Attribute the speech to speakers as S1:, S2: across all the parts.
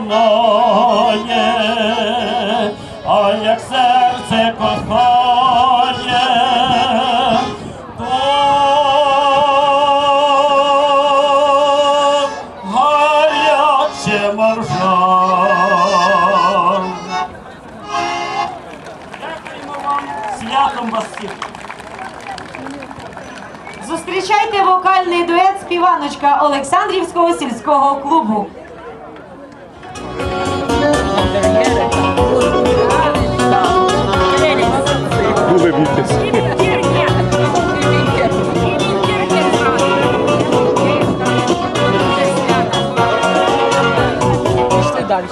S1: моє, а як серце кохає, то гаряче моржа. Дякуємо вам святом вас всіх.
S2: Зустрічайте вокальний дует співаночка Олександрівського сільського клубу.
S3: Дуже бійтесь.
S4: Пішли далі.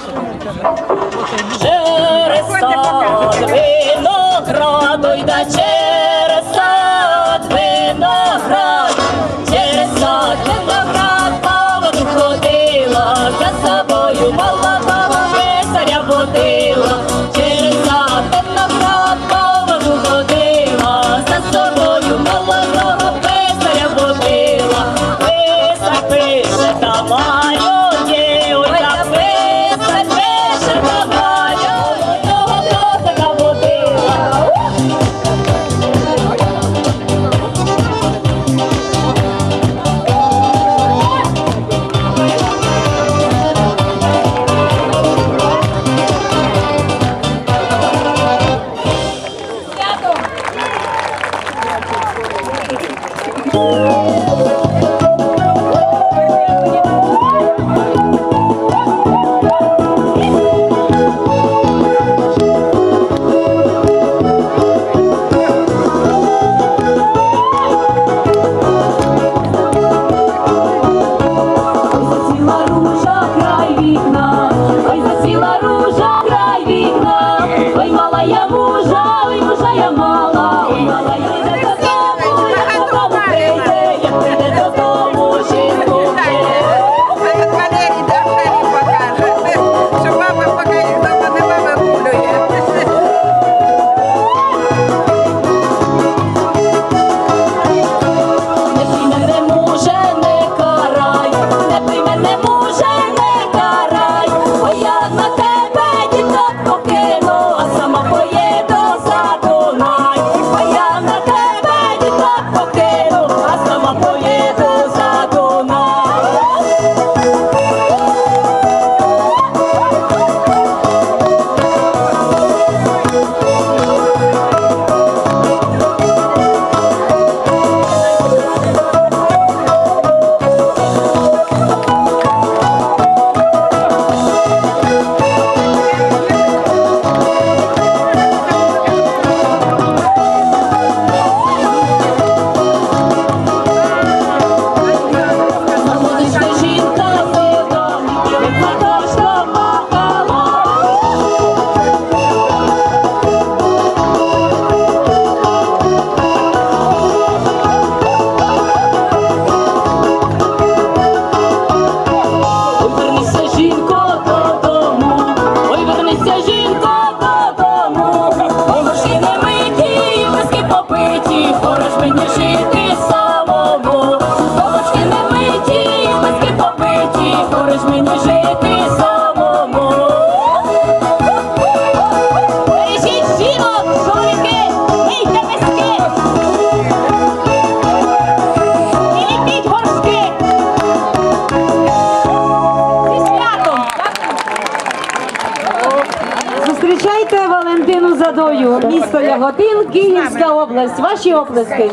S2: Чернігівська область, ваші обласки.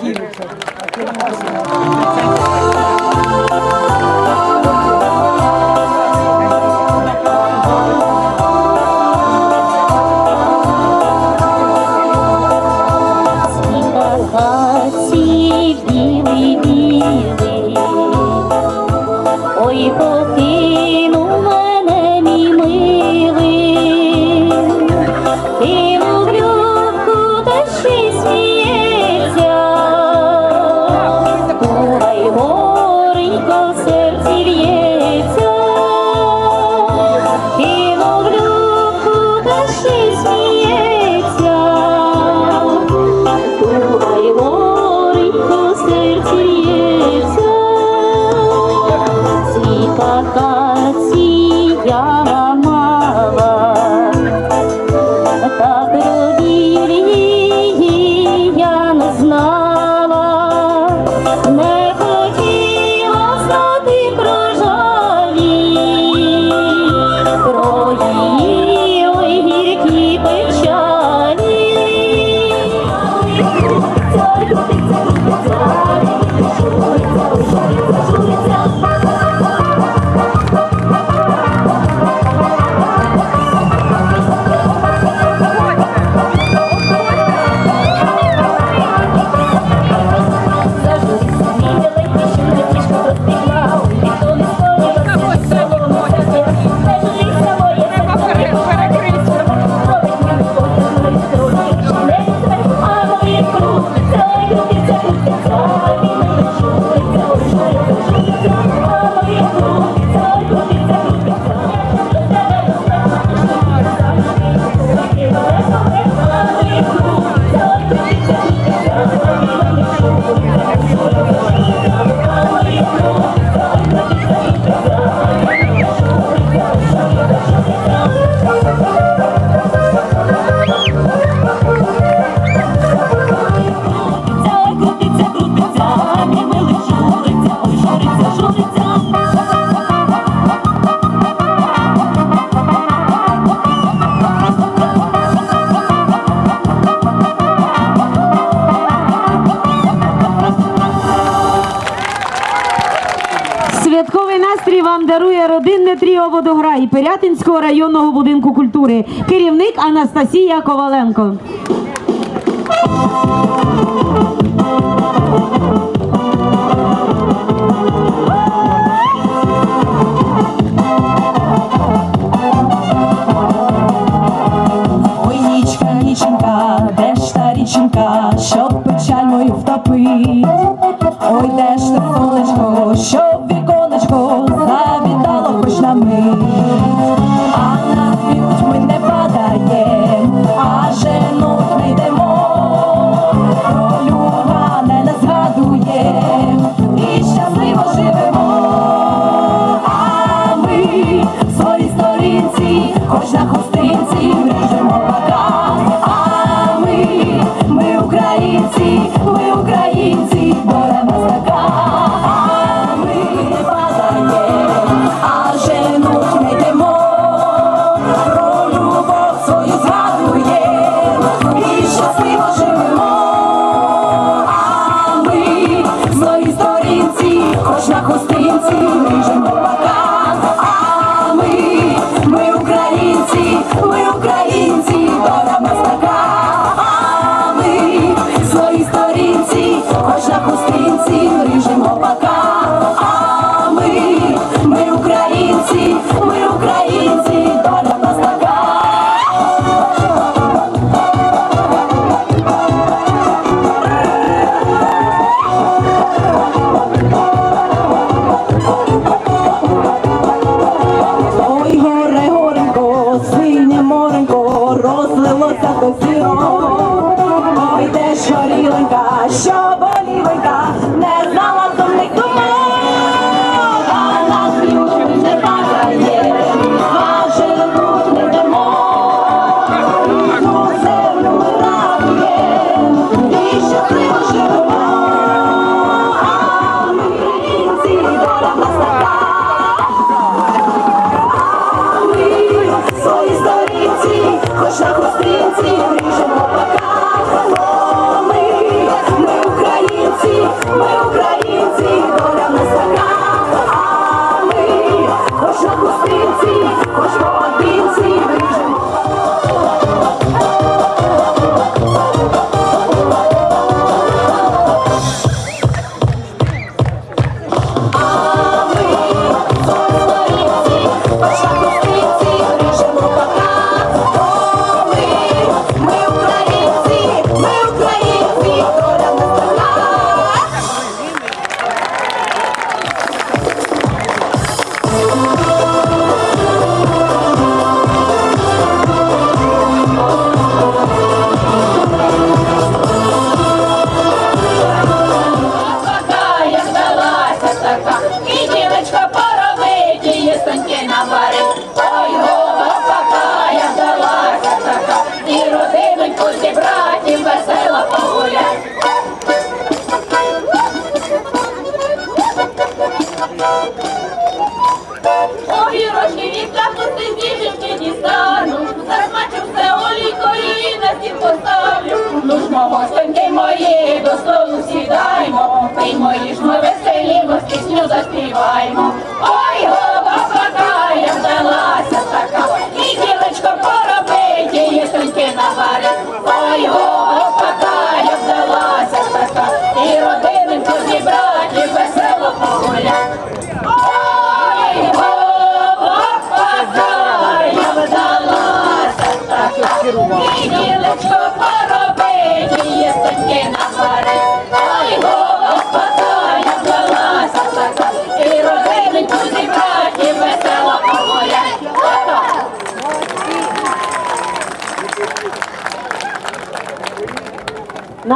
S2: Пирятинського районного будинку культури, керівник Анастасія Коваленко.
S5: Щоб печаль мою втопить, ой, де ж те сонечко, що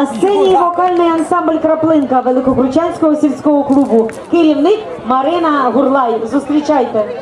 S2: Сцені вокальний ансамбль краплинка Великобручанського сільського клубу керівник Марина Гурлай. Зустрічайте.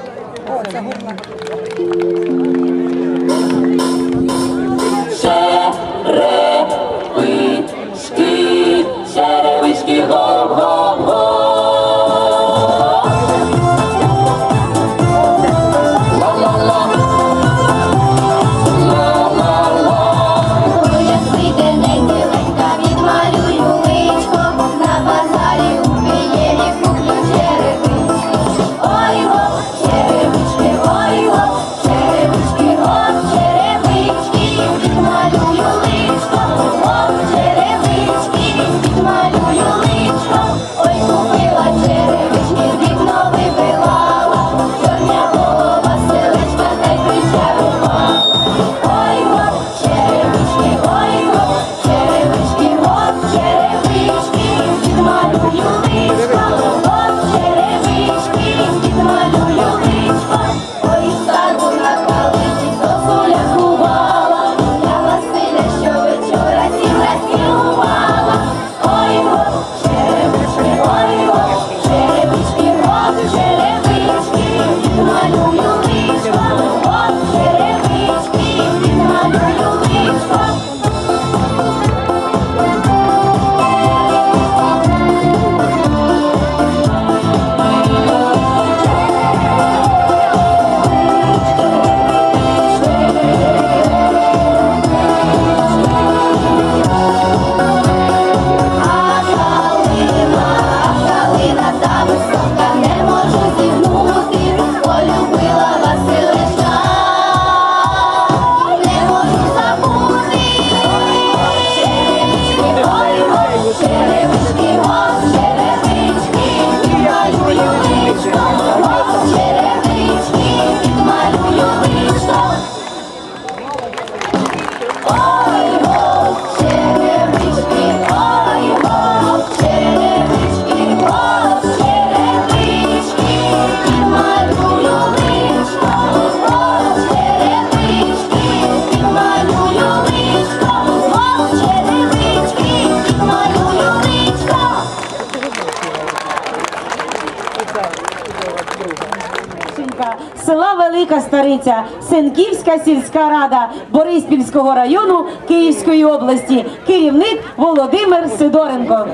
S2: Велика Стариця, Сенківська сільська рада Бориспільського району Київської області, керівник Володимир Сидоренко.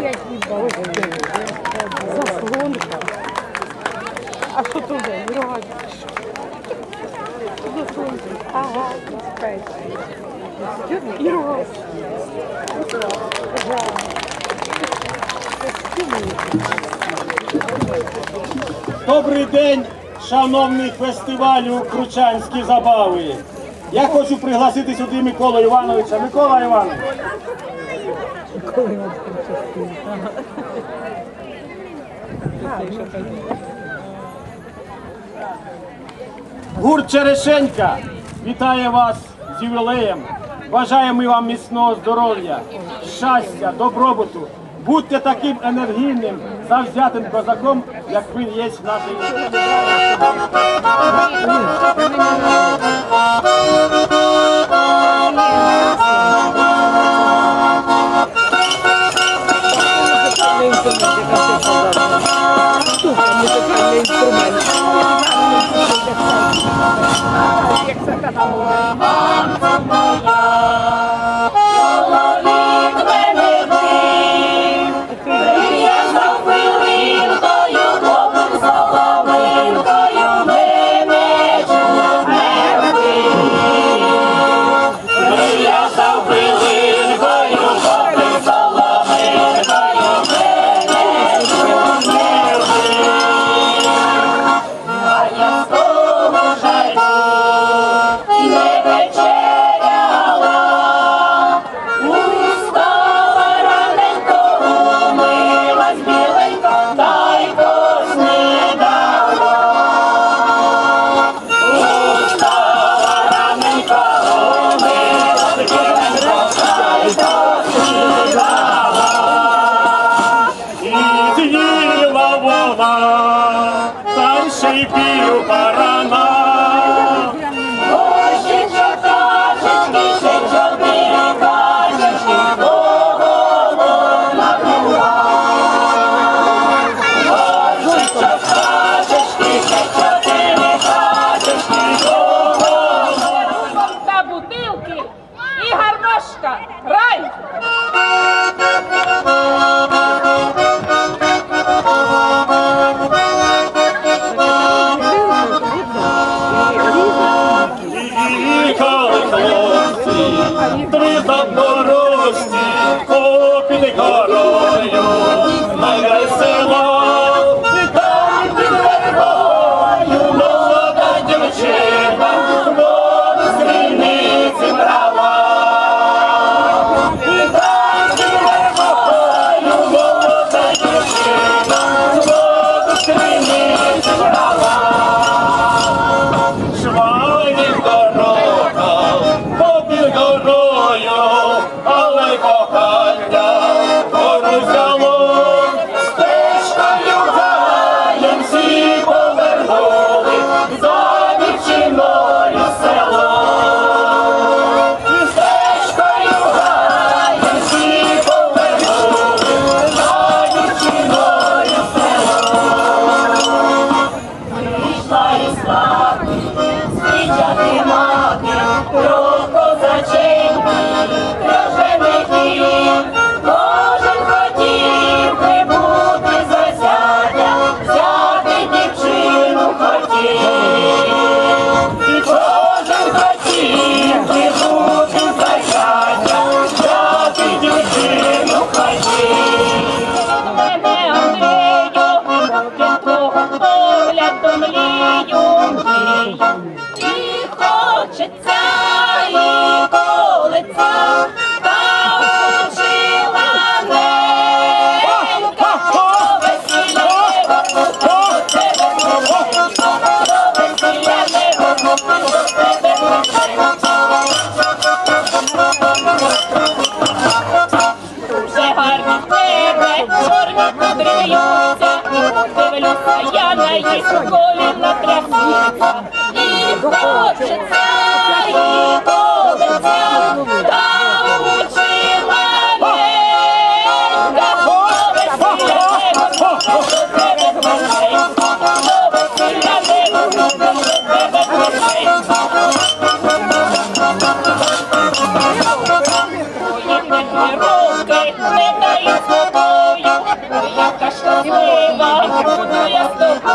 S6: Добрий день шановний фестивалю Кручанські забави. Я хочу пригласити сюди Миколу Івановича. Микола Іванович. Гурт Черешенька вітає вас з ювілеєм. Бажаємо вам міцного здоров'я, щастя, добробуту. Будьте таким енергійним, завзятим козаком, як ви є в нашій.
S4: Музикальний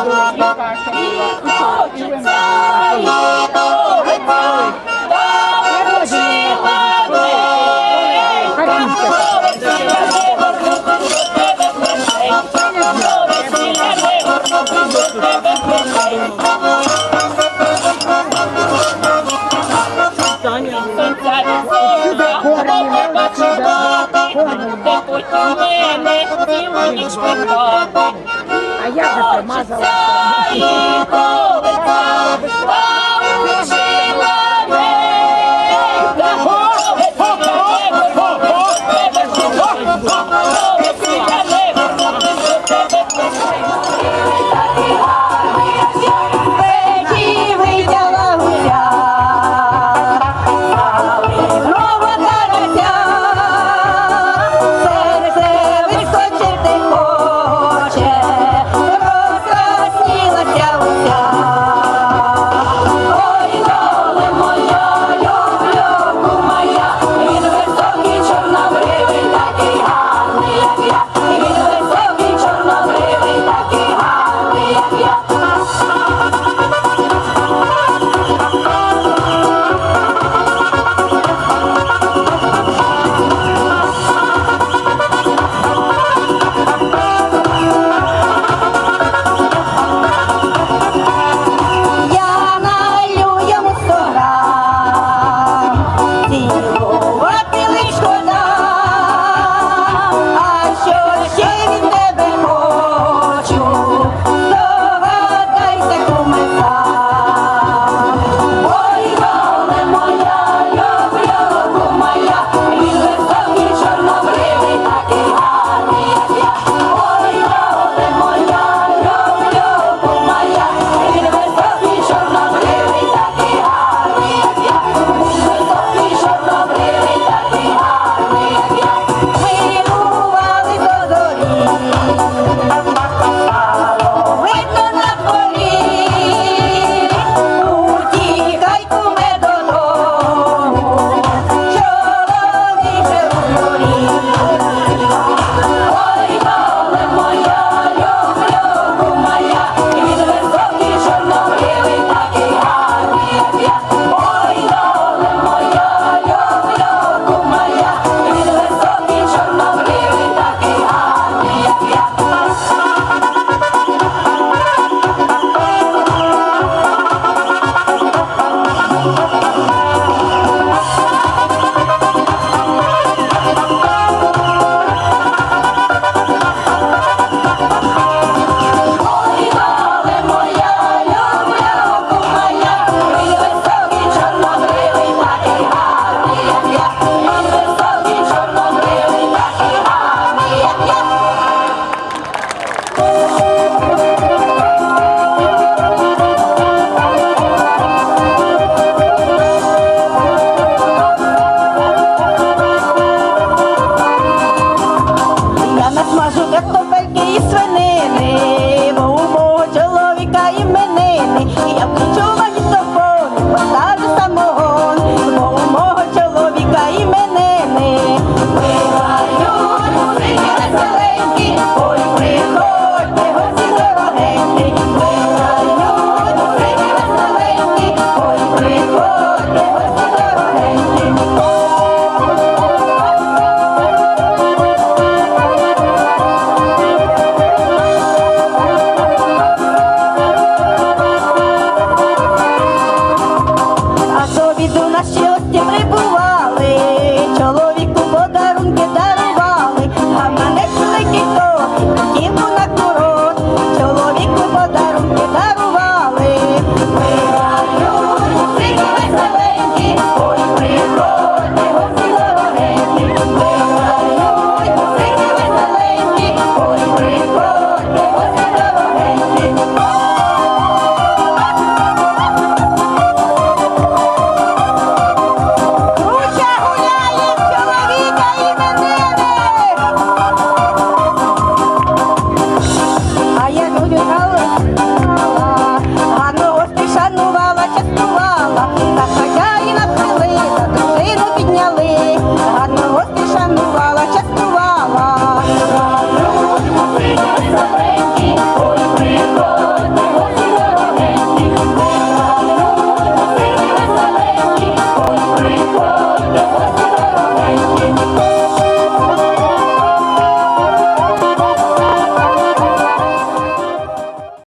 S4: Ти будеш подати, а я вже примазала.